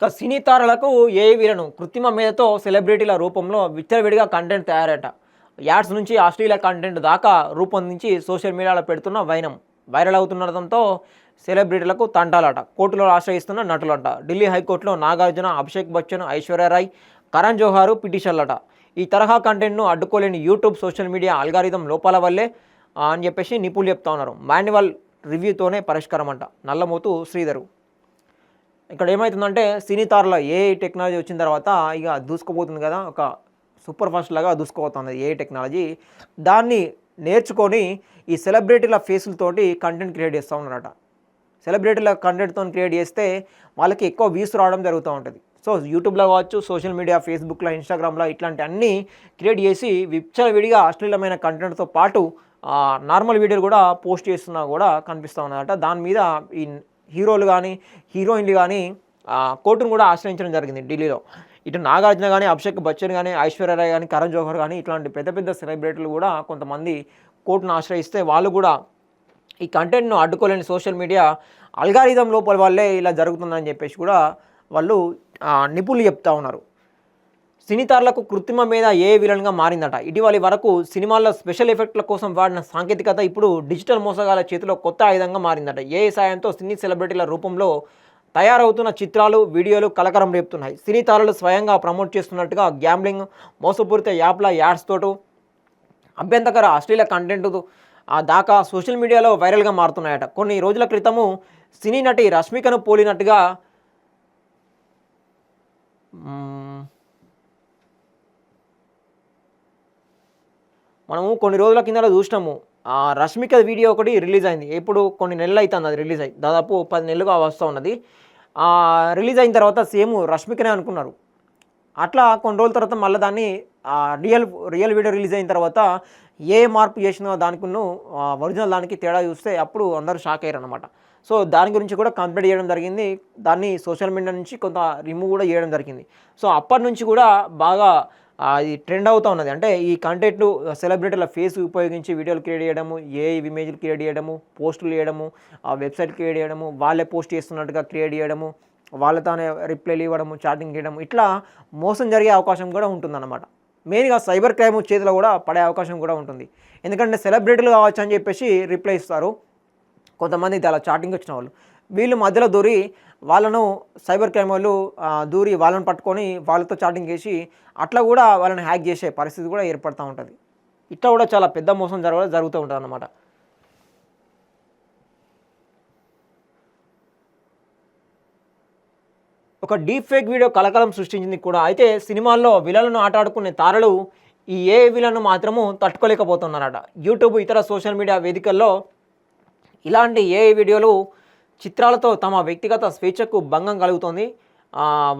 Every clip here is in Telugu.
ఇక సినీ తారలకు ఏ వీరను కృత్రిమ మీదతో సెలబ్రిటీల రూపంలో విచ్చలవిడిగా కంటెంట్ తయారట. యాడ్స్ నుంచి ఆస్ట్రేలియా కంటెంట్ దాకా రూపొందించి సోషల్ మీడియాలో పెడుతున్న వైనం. వైరల్ అవుతుండటంతో సెలబ్రిటీలకు తంటాలట. కోర్టులో ఆశ్రయిస్తున్న నటులట. ఢిల్లీ హైకోర్టులో నాగార్జున అభిషేక్ బచ్చన్ ఐశ్వర్యరాయ్ కరణ్ జోహారు పిటిషన్లట. ఈ తరహా కంటెంట్ను అడ్డుకోలేని యూట్యూబ్ సోషల్ మీడియా అల్గారిథం లోపాల వల్లే అని చెప్పేసి నిపుణులు చెప్తా ఉన్నారు. మాన్యువల్ రివ్యూతోనే పరిష్కారం అంట నల్లమూతు శ్రీధరు. ఇక్కడ ఏమవుతుందంటే సినీ తారలో ఏ టెక్నాలజీ వచ్చిన తర్వాత ఇక దూసుకుపోతుంది కదా ఒక సూపర్ ఫాస్ట్ లాగా దూసుకుపోతుంది ఏ టెక్నాలజీ దాన్ని నేర్చుకొని ఈ సెలబ్రిటీల ఫేసులతోటి కంటెంట్ క్రియేట్ చేస్తూ ఉన్నారట. సెలబ్రిటీల కంటెంట్తో క్రియేట్ చేస్తే వాళ్ళకి ఎక్కువ వ్యూస్ రావడం జరుగుతూ ఉంటుంది. సో యూట్యూబ్లో కావచ్చు సోషల్ మీడియా ఫేస్బుక్లో ఇన్స్టాగ్రామ్లో ఇట్లాంటి అన్నీ క్రియేట్ చేసి విచ్చలవిడిగా అశ్లీలమైన కంటెంట్తో పాటు నార్మల్ వీడియోలు కూడా పోస్ట్ చేస్తున్నా కూడా కనిపిస్తూ ఉన్నారట. దాని మీద ఈ హీరోలు కానీ హీరోయిన్లు కానీ కోర్టును కూడా ఆశ్రయించడం జరిగింది ఢిల్లీలో. ఇటు నాగార్జున కానీ అభిషేక్ బచ్చన్ కానీ ఐశ్వర్యరాయ్ కానీ కరణ్ జోహర్ కానీ ఇట్లాంటి పెద్ద పెద్ద సెలబ్రిటీలు కూడా కొంతమంది కోర్టును ఆశ్రయిస్తే వాళ్ళు కూడా ఈ కంటెంట్ను అడ్డుకోలేని సోషల్ మీడియా అల్గారిథం లోపల వల్లే ఇలా జరుగుతుందని చెప్పేసి కూడా వాళ్ళు నిపుణులు చెప్తా ఉన్నారు. సినీతారులకు కృత్రిమ మీద ఏ విలన్గా మారిందట. ఇటీవలి వరకు సినిమాల్లో స్పెషల్ ఎఫెక్ట్ల కోసం వాడిన సాంకేతికత ఇప్పుడు డిజిటల్ మోసగాల చేతిలో కొత్త ఆయుధంగా మారిందట. ఏ సాయంతో సినీ సెలబ్రిటీల రూపంలో తయారవుతున్న చిత్రాలు వీడియోలు కలకరం రేపుతున్నాయి. సినీతారులు స్వయంగా ప్రమోట్ చేస్తున్నట్టుగా గ్యాంబ్లింగ్ మోసపూరిత యాప్ల యాడ్స్తోటూ అభ్యంతకర అశ్లీల కంటెంట్ ఆ దాకా సోషల్ మీడియాలో వైరల్గా మారుతున్నాయట. కొన్ని రోజుల క్రితము సినీ నటి రష్మికను పోలినట్టుగా మనము కొన్ని రోజుల కింద చూసినాము. ఆ రష్మిక వీడియో ఒకటి రిలీజ్ అయింది. ఇప్పుడు కొన్ని నెలలు అవుతుంది అది రిలీజ్ అయ్యి దాదాపు పది నెలలుగా వస్తూ ఉన్నది. ఆ, రిలీజ్ అయిన తర్వాత సేమ్ రష్మికనే అనుకున్నారు. అట్లా కొన్ని రోజుల తర్వాత మళ్ళీ దాన్ని ఆ, రియల్ రియల్ వీడియో రిలీజ్ అయిన తర్వాత ఏ మార్పు చేసినా దానికి ఒరిజినల్ దానికి తేడా చూస్తే అప్పుడు అందరూ షాక్ అయ్యారు అనమాట సో దాని గురించి కూడా కంప్లీట్ చేయడం జరిగింది. దాన్ని సోషల్ మీడియా నుంచి కొంత రిమూవ్ కూడా చేయడం జరిగింది. సో అప్పటి నుంచి కూడా బాగా అది ట్రెండ్ అవుతూ ఉన్నది. అంటే ఈ కంటెంట్ సెలబ్రిటీల ఫేస్ ఉపయోగించి వీడియోలు క్రియేట్ చేయడము ఏ ఇమేజ్లు క్రియేట్ చేయడము పోస్టులు చేయడము ఆ వెబ్సైట్ క్రియేట్ చేయడము వాళ్ళే పోస్ట్ చేస్తున్నట్టుగా క్రియేట్ చేయడము వాళ్ళతోనే రిప్లైలు ఇవ్వడము చాటింగ్ చేయడం ఇట్లా మోసం జరిగే అవకాశం కూడా ఉంటుందన్నమాట. మెయిన్గా సైబర్ క్రైమ్ చేతిలో కూడా పడే అవకాశం కూడా ఉంటుంది. ఎందుకంటే సెలబ్రిటీలు కావచ్చు అని చెప్పేసి రిప్లై ఇస్తారు. కొంతమంది అలా చాటింగ్ వచ్చిన వాళ్ళు. వీళ్ళు మధ్యలో దూరి వాళ్ళను సైబర్ క్రైమ్ వాళ్ళు దూరి వాళ్ళని పట్టుకొని వాళ్ళతో చాటింగ్ చేసి అట్లా కూడా వాళ్ళని హ్యాక్ చేసే పరిస్థితి కూడా ఏర్పడుతూ ఉంటుంది. ఇట్లా కూడా చాలా పెద్ద మోసం జరగ జరుగుతూ ఉంటుంది అన్నమాట ఒక డీప్ ఫేక్ వీడియో కలకలం సృష్టించింది కూడా. అయితే సినిమాల్లో విలలను ఆటాడుకునే తారలు ఈ ఏ విలను మాత్రము తట్టుకోలేకపోతున్నారట. యూట్యూబ్ ఇతర సోషల్ మీడియా వేదికల్లో ఇలాంటి ఏ వీడియోలు చిత్రాలతో తమ వ్యక్తిగత స్వేచ్ఛకు భంగం కలుగుతోంది.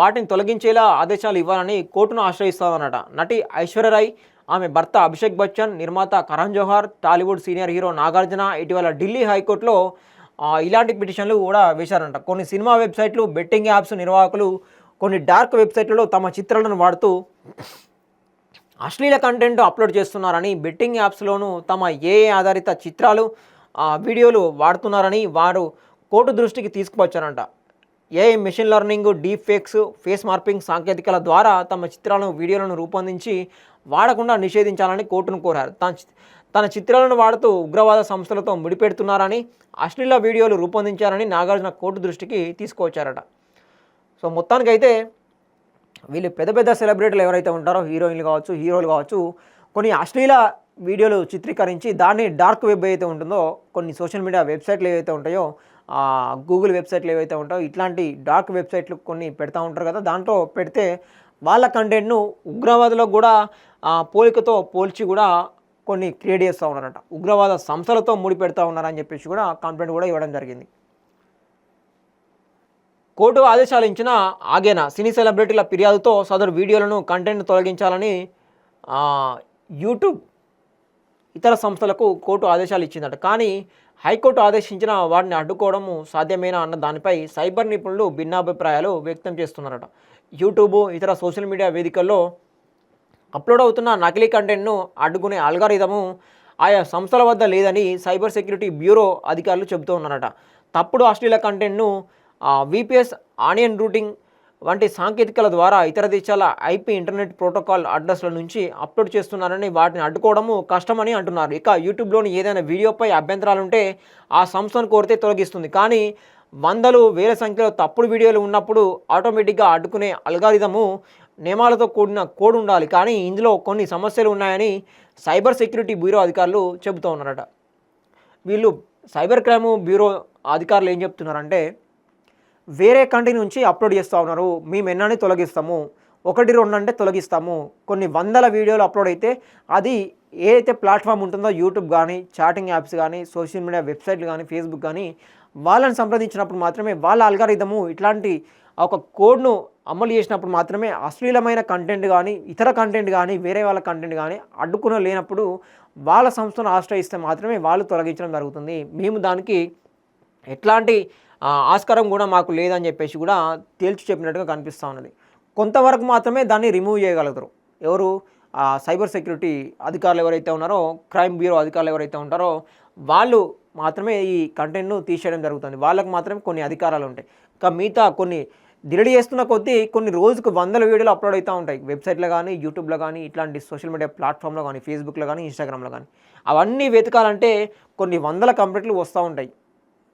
వాటిని తొలగించేలా ఆదేశాలు ఇవ్వాలని కోర్టును ఆశ్రయిస్తామన్నట నటి ఐశ్వర్యరాయ్ ఆమె భర్త అభిషేక్ బచ్చన్ నిర్మాత కరణ్ జోహార్ టాలీవుడ్ సీనియర్ హీరో నాగార్జున ఇటీవల ఢిల్లీ హైకోర్టులో ఇలాంటి పిటిషన్లు కూడా వేశారంట. కొన్ని సినిమా వెబ్సైట్లు బెట్టింగ్ యాప్స్ నిర్వాహకులు కొన్ని డార్క్ వెబ్సైట్లలో తమ చిత్రాలను వాడుతూ అశ్లీల కంటెంట్ అప్లోడ్ చేస్తున్నారని బెట్టింగ్ యాప్స్లోనూ తమ ఏ ఆధారిత చిత్రాలు వీడియోలు వాడుతున్నారని వారు కోర్టు దృష్టికి తీసుకువచ్చారంట. AI machine learning deep fakes face morphing సాంకేతికల ద్వారా తమ చిత్రాలను వీడియోలను రూపొందించి వాడకుండా నిషేధించాలని కోర్టును కోరారు. తన చి- తన చిత్రాలను వాడుతూ ఉగ్రవాద సంస్థలతో ముడిపెడుతున్నారని అశ్లీల వీడియోలు రూపొందించారని నాగార్జున కోర్టు దృష్టికి తీసుకువచ్చారట. సో మొత్తానికైతే వీళ్ళు పెద్ద పెద్ద సెలబ్రిటీలు ఎవరైతే ఉంటారో హీరోయిన్లు కావచ్చు హీరోలు కావచ్చు కొన్ని అశ్లీల వీడియోలు చిత్రీకరించి దాన్ని డార్క్ వెబ్ అయితే ఉంటుందో కొన్ని సోషల్ మీడియా వెబ్సైట్లు ఏవైతే ఉంటాయో గూగుల్ వెబ్సైట్లు ఏవైతే ఉంటాయో ఇట్లాంటి డార్క్ వెబ్సైట్లు కొన్ని పెడతా ఉంటారు కదా దాంట్లో పెడితే వాళ్ళ కంటెంట్ను ఉగ్రవాదులకు కూడా పోలికతో పోల్చి కూడా కొన్ని క్రియేట్ చేస్తూ ఉన్నారట. ఉగ్రవాద సంస్థలతో ముడిపెడతా ఉన్నారని చెప్పేసి కూడా కంప్లైంట్ కూడా ఇవ్వడం జరిగింది. కోర్టు ఆదేశాలు ఇచ్చిన ఆగేనా? సినీ సెలబ్రిటీల ఫిర్యాదుతో సదరు వీడియోలను కంటెంట్ తొలగించాలని యూట్యూబ్ ఇతర సంస్థలకు కోర్టు ఆదేశాలు ఇచ్చిందట. కానీ హైకోర్టు ఆదేశించిన వాటిని అడ్డుకోవడము సాధ్యమేనా అన్న దానిపై సైబర్ నిపుణులు భిన్నాభిప్రాయాలు వ్యక్తం చేస్తున్నారట. యూట్యూబ్ ఇతర సోషల్ మీడియా వేదికల్లో అప్లోడ్ అవుతున్న నకిలీ కంటెంట్ను అడ్డుకునే అల్గారిథము ఆయా సంస్థల వద్ద లేదని సైబర్ సెక్యూరిటీ బ్యూరో అధికారులు చెబుతూ ఉన్నారట. తప్పుడు అశ్లీల కంటెంట్ను విపిఎస్ ఆనియన్ రూటింగ్ వంటి సాంకేతికల ద్వారా ఇతర దేశాల ఐపీ ఇంటర్నెట్ ప్రోటోకాల్ అడ్రస్ల నుంచి అప్లోడ్ చేస్తున్నారని వాటిని అడ్డుకోవడము కష్టమని అంటున్నారు. ఇక యూట్యూబ్లోని ఏదైనా వీడియోపై అభ్యంతరాలు ఉంటే ఆ సంస్థను కోరితే తొలగిస్తుంది. కానీ వందలు వేల సంఖ్యలో తప్పుడు వీడియోలు ఉన్నప్పుడు ఆటోమేటిక్గా అడ్డుకునే అల్గారిథము నియమాలతో కూడిన కోడ్ ఉండాలి. కానీ ఇందులో కొన్ని సమస్యలు ఉన్నాయని సైబర్ సెక్యూరిటీ బ్యూరో అధికారులు చెబుతూ ఉన్నారట. వీళ్ళు సైబర్ క్రైమ్ బ్యూరో అధికారులు ఏం చెప్తున్నారంటే వేరే కంట్రీ నుంచి అప్లోడ్ చేస్తూ ఉన్నారు. మేము ఎన్నని తొలగిస్తాము? ఒకటి రెండు అంటే తొలగిస్తాము. కొన్ని వందల వీడియోలు అప్లోడ్ అయితే అది ఏదైతే ప్లాట్ఫామ్ ఉంటుందో యూట్యూబ్ కానీ చాటింగ్ యాప్స్ కానీ సోషల్ మీడియా వెబ్సైట్లు కానీ ఫేస్బుక్ కానీ వాళ్ళని సంప్రదించినప్పుడు మాత్రమే వాళ్ళ అల్గారిథము ఇట్లాంటి ఒక కోడ్ను అమలు చేసినప్పుడు మాత్రమే అశ్లీలమైన కంటెంట్ కానీ ఇతర కంటెంట్ కానీ వేరే వాళ్ళ కంటెంట్ కానీ అడ్డుకున లేనప్పుడు వాళ్ళ సంస్థను ఆశ్రయిస్తే మాత్రమే వాళ్ళు తొలగించడం జరుగుతుంది. మేము దానికి ఎట్లాంటి ఆస్కారం కూడా మాకు లేదని చెప్పేసి కూడా తేల్చి చెప్పినట్టుగా కనిపిస్తూ ఉన్నది. కొంతవరకు మాత్రమే దాన్ని రిమూవ్ చేయగలుగుతారు. ఎవరు? ఆ, సైబర్ సెక్యూరిటీ అధికారులు ఎవరైతే ఉన్నారో క్రైమ్ బ్యూరో అధికారులు ఎవరైతే ఉంటారో వాళ్ళు మాత్రమే ఈ కంటెంట్ను తీసేయడం జరుగుతుంది. వాళ్ళకు మాత్రమే కొన్ని అధికారాలు ఉంటాయి. ఇంకా మిగతా కొన్ని డిలీట్ చేస్తున్న కొద్దీ కొన్ని రోజుకు వందల వీడియోలు అప్లోడ్ అవుతూ ఉంటాయి. వెబ్సైట్లో కానీ యూట్యూబ్లో కానీ ఇట్లాంటి సోషల్ మీడియా ప్లాట్ఫామ్లో కానీ ఫేస్బుక్లో కానీ ఇన్స్టాగ్రామ్లో కానీ అవన్నీ వెతకాలంటే కొన్ని వందల కంప్లీట్లు వస్తూ ఉంటాయి.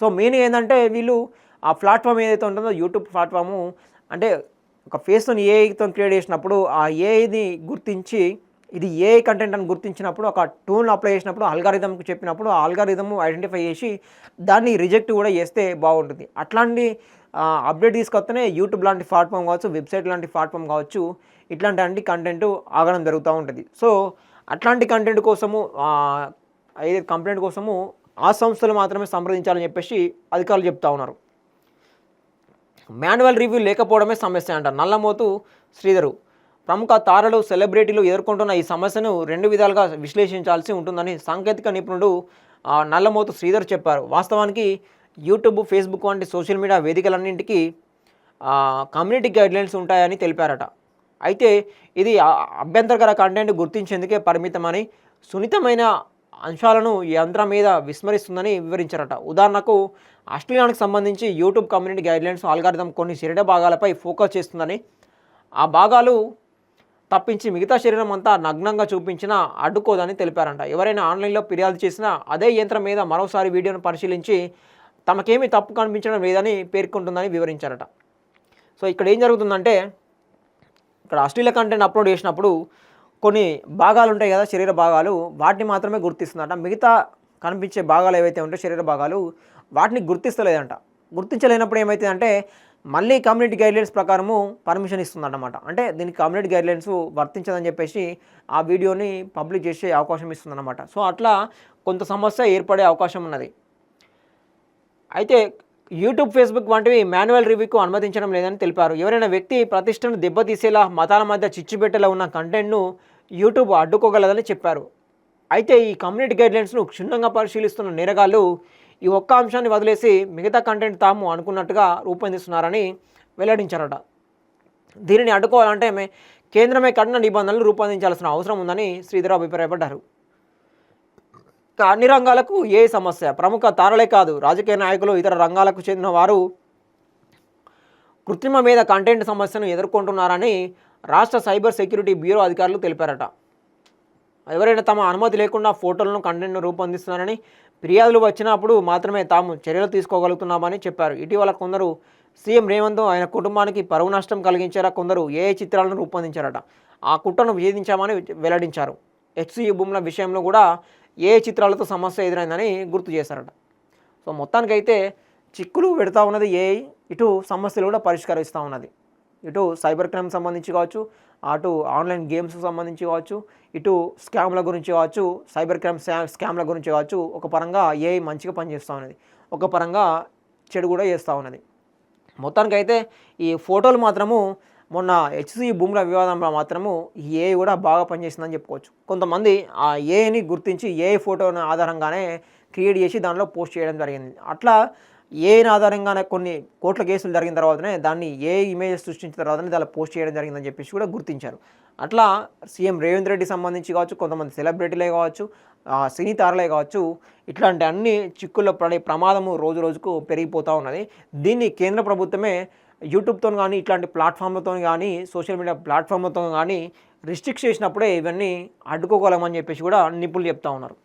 సో మెయిన్ ఏంటంటే వీళ్ళు ఆ ప్లాట్ఫామ్ ఏదైతే ఉంటుందో యూట్యూబ్ ప్లాట్ఫాము అంటే ఒక ఫేస్తో ఏఐతో క్రియేట్ చేసినప్పుడు ఆ ఏఐని గుర్తించి ఇది ఏ కంటెంట్ అని గుర్తించినప్పుడు ఒక టూల్ని అప్లై చేసినప్పుడు అల్గారిథంకి చెప్పినప్పుడు ఆ అల్గారిథం ఐడెంటిఫై చేసి దాన్ని రిజెక్ట్ కూడా చేస్తే బాగుంటుంది. అట్లాంటి అప్డేట్ తీసుకొస్తేనే యూట్యూబ్ లాంటి ప్లాట్ఫామ్ కావచ్చు వెబ్సైట్ లాంటి ప్లాట్ఫామ్ కావచ్చు ఇట్లాంటి అన్ని కంటెంట్ ఆగడం జరుగుతూ ఉంటుంది. సో అట్లాంటి కంటెంట్ కోసము ఏదైతే కంప్లైంట్ కోసము ఆ సంస్థలు మాత్రమే సంప్రదించాలని చెప్పేసి అధికారులు చెప్తా ఉన్నారు. మాన్యువల్ రివ్యూ లేకపోవడమే సమస్య అంట. నల్లమోతు శ్రీధరు ప్రముఖ తారలు సెలబ్రిటీలు ఎదుర్కొంటున్న ఈ సమస్యను రెండు విధాలుగా విశ్లేషించాల్సి ఉంటుందని సాంకేతిక నిపుణుడు నల్లమోతు శ్రీధర్ చెప్పారు. వాస్తవానికి యూట్యూబ్ ఫేస్బుక్ వంటి సోషల్ మీడియా వేదికలన్నింటికీ కమ్యూనిటీ గైడ్లైన్స్ ఉంటాయని తెలిపారట. అయితే ఇది అభ్యంతరకర కంటెంట్ గుర్తించేందుకే పరిమితమని సున్నితమైన అంశాలను ఈ యంత్రం మీద విస్మరిస్తుందని వివరించారట. ఉదాహరణకు ఆస్ట్రేలియానికి సంబంధించి యూట్యూబ్ కమ్యూనిటీ గైడ్లైన్స్ ఆల్గారిథం కొన్ని శరీర భాగాలపై ఫోకస్ చేస్తుందని ఆ భాగాలు తప్పించి మిగతా శరీరం అంతా నగ్నంగా చూపించినా అడ్డుకోదని తెలిపారంట. ఎవరైనా ఆన్లైన్లో ఫిర్యాదు చేసినా అదే యంత్రం మీద మరోసారి వీడియోను పరిశీలించి తమకేమీ తప్పు కనిపించడం లేదని పేర్కొంటుందని వివరించారట. సో ఇక్కడ ఏం జరుగుతుందంటే ఇక్కడ ఆస్ట్రేలియా కంటెంట్ అప్లోడ్ చేసినప్పుడు కొన్ని భాగాలు ఉంటాయి కదా శరీర భాగాలు. వాటిని మాత్రమే గుర్తిస్తుందంట. మిగతా కనిపించే భాగాలు ఏవైతే ఉంటాయో శరీర భాగాలు వాటిని గుర్తిస్తలేదంట. గుర్తించలేనప్పుడు ఏమవుతుందంటే మళ్ళీ కమ్యూనిటీ గైడ్లైన్స్ ప్రకారము పర్మిషన్ ఇస్తుందన్నమాట. అంటే దీనికి కమ్యూనిటీ గైడ్లైన్స్ వర్తించదని చెప్పేసి ఆ వీడియోని పబ్లిష్ చేసే అవకాశం ఇస్తుందన్నమాట. సో అట్లా కొంత సమస్య ఏర్పడే అవకాశం ఉన్నది. అయితే యూట్యూబ్ ఫేస్బుక్ వంటివి మాన్యువల్ రివ్యూకు అనుమతించడం లేదని తెలిపారు. ఎవరైనా వ్యక్తి ప్రతిష్టను దెబ్బతీసేలా మతాల మధ్య చిచ్చుపెట్టేలా ఉన్న కంటెంట్ను యూట్యూబ్ అడ్డుకోగలదని చెప్పారు. అయితే ఈ కమ్యూనిటీ గైడ్లైన్స్ను క్షుణ్ణంగా పరిశీలిస్తున్న నేరగాళ్ళు ఈ ఒక్క అంశాన్ని వదిలేసి మిగతా కంటెంట్ తాము అనుకున్నట్టుగా రూపొందిస్తున్నారని వెల్లడించారట. దీనిని అడ్డుకోవాలంటే కేంద్రమే కఠిన నిబంధనలు రూపొందించాల్సిన అవసరం ఉందని శ్రీధర్ అభిప్రాయపడ్డారు. అన్ని రంగాలకు ఏ సమస్య? ప్రముఖ తారలే కాదు రాజకీయ నాయకులు ఇతర రంగాలకు చెందిన వారు కృత్రిమ మీద కంటెంట్ సమస్యను ఎదుర్కొంటున్నారని రాష్ట్ర సైబర్ సెక్యూరిటీ బ్యూరో అధికారులు తెలిపారట. ఎవరైనా తమ అనుమతి లేకుండా ఫోటోలను కంటెంట్ను రూపొందిస్తున్నారని ఫిర్యాదులు వచ్చినప్పుడు మాత్రమే తాము చర్యలు తీసుకోగలుగుతున్నామని చెప్పారు. ఇటీవల కొందరు సీఎం రేవంత్ ఆయన కుటుంబానికి పరువు నష్టం కలిగించేలా కొందరు ఏ చిత్రాలను రూపొందించారట. ఆ కుట్రను విభేదించామని వెల్లడించారు. హెచ్సియు భూముల విషయంలో కూడా ఏ చిత్రాలతో సమస్య ఎదురైందని గుర్తు చేశారట. సో మొత్తానికైతే చిక్కులు పెడతా ఉన్నది ఏ ఇటు సమస్యలు కూడా పరిష్కరిస్తూ ఉన్నది. ఇటు సైబర్ క్రైమ్ సంబంధించి కావచ్చు అటు ఆన్లైన్ గేమ్స్ సంబంధించి కావచ్చు ఇటు స్కామ్ల గురించి కావచ్చు సైబర్ క్రైమ్ స్కా- స్కామ్ల గురించి కావచ్చు ఒక పరంగా ఏ మంచిగా పనిచేస్తూ ఉన్నది. ఒక పరంగా చెడు కూడా చేస్తూ ఉన్నది. మొత్తానికైతే ఈ ఫోటోలు మాత్రము మొన్న హెచ్సి భూముల వివాదంలో మాత్రము ఈ కూడా బాగా పనిచేసిందని చెప్పుకోవచ్చు. కొంతమంది ఆ ఏఐని గుర్తించి ఏఐ ఫోటోను ఆధారంగానే క్రియేట్ చేసి దానిలో పోస్ట్ చేయడం జరిగింది. అట్లా ఏఐని ఆధారంగానే కొన్ని కోట్ల కేసులు జరిగిన తర్వాతనే దాన్ని ఏ ఇమేజెస్ సృష్టించిన తర్వాతనే దాన్ని పోస్ట్ చేయడం జరిగిందని చెప్పేసి కూడా గుర్తించారు. అట్లా సీఎం రేవంత్ రెడ్డి సంబంధించి కావచ్చు కొంతమంది సెలబ్రిటీలే కావచ్చు ఆ, సినీ తారలే కావచ్చు ఇట్లాంటి అన్ని చిక్కుల్లో పడే ప్రమాదము రోజు రోజుకు పెరిగిపోతూ ఉన్నది. దీన్ని కేంద్ర ప్రభుత్వమే యూట్యూబ్తో కానీ ఇట్లాంటి ప్లాట్ఫామ్లతో కానీ సోషల్ మీడియా ప్లాట్ఫామ్లతో కానీ రిస్ట్రిక్ట్ చేసినప్పుడే ఇవన్నీ అడ్డుకోగలమని చెప్పేసి కూడా నిపుణులు చెప్తా ఉన్నారు.